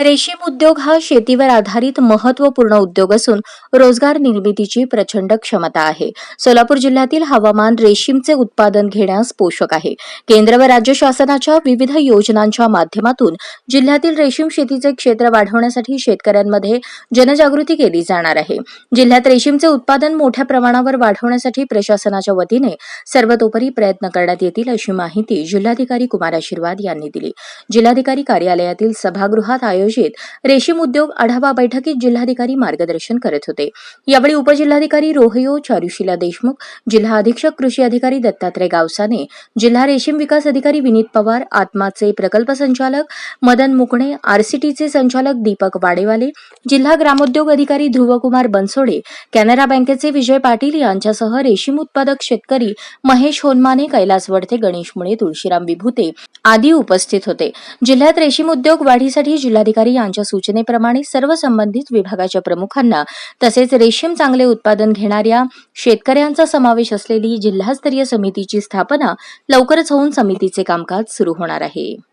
रेशीम उद्योग हा शेतीवर आधारित महत्त्वपूर्ण उद्योग असून रोजगार निर्मितीची प्रचंड क्षमता आहे. सोलापूर जिल्ह्यातील हवामान रेशीमचे उत्पादन घेण्यास पोषक आहे. केंद्र व राज्य शासनाच्या विविध योजनांच्या माध्यमातून जिल्ह्यातील रेशीम शेतीचे क्षेत्र वाढवण्यासाठी शेतकऱ्यांमध्ये जनजागृती केली जाणार आहे. जिल्ह्यात रेशीमचे उत्पादन मोठ्या प्रमाणावर वाढवण्यासाठी प्रशासनाच्या वतीने सर्वतोपरी प्रयत्न करण्यात येतील अशी माहिती जिल्हाधिकारी कुमार आशीर्वाद यांनी दिली. जिल्हाधिकारी कार्यालयातील सभागृहात आयोजित रेशीम उद्योग आढावा बैठकीत जिल्हाधिकारी मार्गदर्शन करत होते. यावेळी उपजिल्हाधिकारी रोहयो चारुशिला देशमुख जिल्हा अधीक्षक कृषी अधिकारी दत्तात्रय गावसाने जिल्हा रेशीम विकास अधिकारी विनीत पवार आत्माचे प्रकल्प संचालक मदन मुकणे आरसीटीचे संचालक दीपक वाडेवाले जिल्हा ग्रामोद्योग अधिकारी ध्रुवकुमार बनसोडे कॅनरा बँकेचे विजय पाटील यांच्यासह रेशीम उत्पादक शेतकरी महेश होनमाने कैलास वडते गणेश मुळे तुळशीराम विभूते आदी उपस्थित होते. जिल्ह्यात रेशीम उद्योग वाढीसाठी जिल्हाधिकारी यांच्या सूचनेप्रमाणे सर्व संबंधित विभागाच्या प्रमुखांना तसेच रेशीम चांगले उत्पादन घेणाऱ्या शेतकऱ्यांचा समावेश असलेली जिल्हास्तरीय समितीची स्थापना लवकरच होऊन समितीचे कामकाज सुरू होणार आहे.